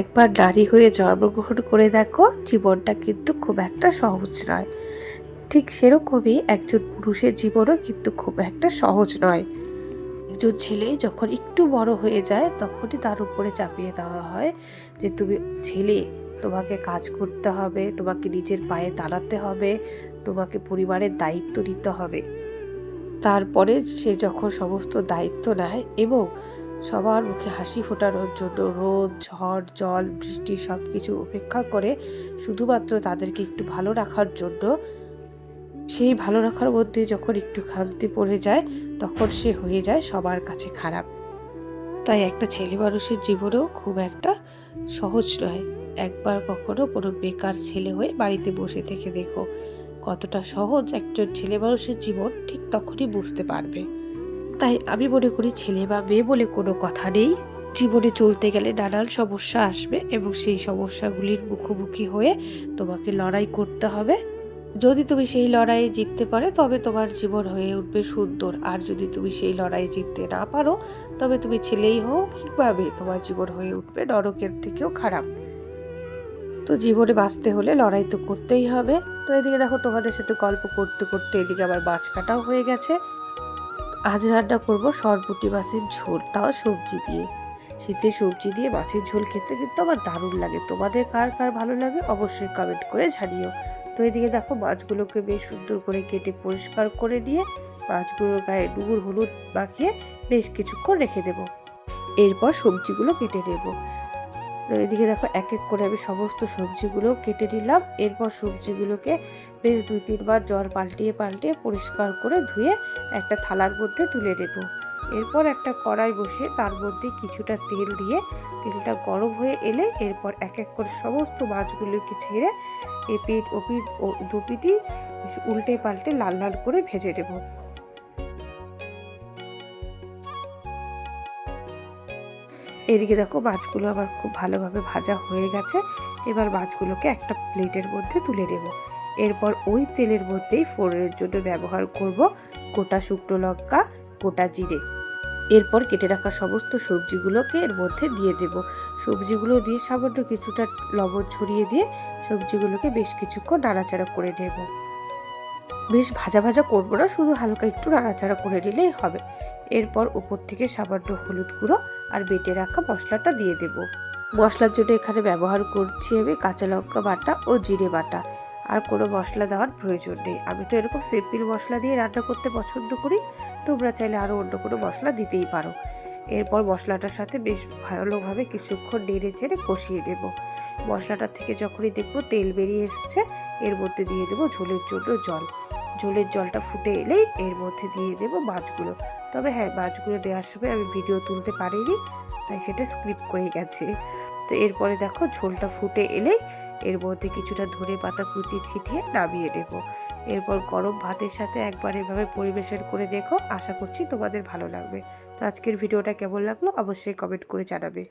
একবার নারী হয়ে জন্মগ্রহণ করে দেখো, জীবনটা কিন্তু খুব একটা সহজ নয়। ঠিক সেরকমই একজন পুরুষের জীবনও কিন্তু খুব একটা সহজ নয়। একজন ছেলে যখন একটু বড় হয়ে যায়, তখনই তার উপরে চাপিয়ে দেওয়া হয় যে, তুমি ছেলে, তোমাকে কাজ করতে হবে, তোমাকে নিজের পায়ে দাঁড়াতে হবে, তোমাকে পরিবারের দায়িত্ব নিতে হবে। তারপরে সে যখন সমস্ত দায়িত্ব নেয় এবং সবার মুখে হাসি ফোটানোর জন্য রোদ, ঝড়, জল, বৃষ্টি সব কিছু উপেক্ষা করে শুধুমাত্র তাদেরকে একটু ভালো রাখার জন্য। সেই ভালো রাখার মধ্যে যখন একটু খামতি পড়ে যায়, তখন সে হয়ে যায় সবার কাছে খারাপ। তাই একটা ছেলে মানুষের জীবনেও খুব একটা সহজ নয়। একবার কখনো কোনো বেকার ছেলে হয়ে বাড়িতে বসে থেকে দেখো। কতটা সহজ একজন ছেলে মানুষের জীবন, ঠিক তখনই বুঝতে পারবে। তাই আমি মনে করি ছেলে বা মেয়ে বলে কোনো কথা নেই। জীবনে চলতে গেলে নানান সমস্যা আসবে এবং সেই সমস্যাগুলির মুখোমুখি হয়ে তোমাকে লড়াই করতে হবে। যদি তুমি সেই লড়াইয়ে জিততে পারো, তবে তোমার জীবন হয়ে উঠবে সুন্দর। আর যদি তুমি সেই লড়াইয়ে জিততে না পারো, তবে তুমি ছেলেই হোক কিংবা তোমার জীবন হয়ে উঠবে নরকের থেকেও খারাপ। তো জীবনে বাঁচতে হলে লড়াই তো করতেই হবে। তো এদিকে দেখো তোমাদের সাথে গল্প করতে করতে এদিকে আবার বাঁচ কাটাও হয়ে গেছে। আজ রান্না করব সরপুটি মাছের ঝোল, তাও সবজি দিয়ে। শীতে সবজি দিয়ে মাছের ঝোল খেতে কিন্তু আমার দারুণ লাগে। তোমাদের কার কার ভালো লাগে অবশ্যই কমেন্ট করে জানিও। তো এদিকে দেখো, মাছগুলোকে বেশ সুন্দর করে কেটে পরিষ্কার করে নিয়ে মাছগুলোর গায়ে নুন, হলুদ মাখিয়ে বেশ কিছুক্ষণ রেখে দেবো। এরপর সবজিগুলো কেটে নেব। তো এদিকে দেখো এক এক করে আমি সমস্ত সবজিগুলো কেটে নিলাম। এরপর সবজিগুলোকে বেশ দুই তিনবার জল পাল্টিয়ে পাল্টিয়ে পরিষ্কার করে ধুয়ে একটা থালার মধ্যে তুলে নেব। এরপর একটা কড়াই বসিয়ে তার মধ্যে কিছুটা তেল দিয়ে তেলটা গরম হয়ে এলে এরপর এক এক করে সমস্ত মাছগুলোকে ছেড়ে এপিট ওপিট ও পিঠ ও দুপিটি উল্টে পাল্টে লাল লাল করে ভেজে নেব। এদিকে দেখো মাছগুলো আবার খুব ভালোভাবে ভাজা হয়ে গেছে। এবার মাছগুলোকে একটা প্লেটের মধ্যে তুলে নেব। এরপর ওই তেলের মধ্যেই ফোড়নের জন্য ব্যবহার করব গোটা শুকনো লঙ্কা, গোটা জিরে। এরপর কেটে রাখা সমস্ত সবজিগুলোকে এর মধ্যে দিয়ে দেব। সবজিগুলো দিয়ে সামান্য কিছুটা লবণ ছড়িয়ে দিয়ে সবজিগুলোকে বেশ কিছুক্ষণ নাড়াচাড়া করে নেব। বেশ ভাজা ভাজা করব না, শুধু হালকা একটু নাড়াচাড়া করে নিলেই হবে। এরপর উপর থেকে সামান্য হলুদ গুঁড়ো আর বেটে রাখা মশলাটা দিয়ে দেব। মশলার জন্য এখানে ব্যবহার করছি আমি কাঁচা লঙ্কা বাটা ও জিরে বাটা। আর কোনো মশলা দেওয়ার প্রয়োজন নেই। আমি তো এরকম সিম্পল মশলা দিয়ে রান্না করতে পছন্দ করি। তোমরা চাইলে আরও অন্য কোনো মশলা দিতেই পারো। এরপর মশলাটার সাথে বেশ ভালোভাবে কিছুক্ষণ নেড়ে চেড়ে কষিয়ে নেব। মশলাটার থেকে যখনই দেখব তেল বেরিয়ে এসছে, এর মধ্যে দিয়ে দেবো ঝোলের জন্য জল। ঝোলের জলটা ফুটে এলেই এর মধ্যে দিয়ে দেবো মাছগুলো। তবে হ্যাঁ মাছগুলো দেওয়ার সময় আমি ভিডিও তুলতে পারিনি, তাই সেটা স্ক্রিপ করে গেছে। তো এরপরে দেখো ঝোলটা ফুটে এলেই এর মধ্যে কিছুটা ধরে পাতা কুচি ছিটিয়ে নামিয়ে নেব। এরপর গরম ভাতের সাথে একবার এভাবে পরিবেশন করে দেখো, আশা করছি তোমাদের ভালো লাগবে। তো আজকের ভিডিওটা কেমন লাগল অবশ্যই কমেন্ট করে জানাবে।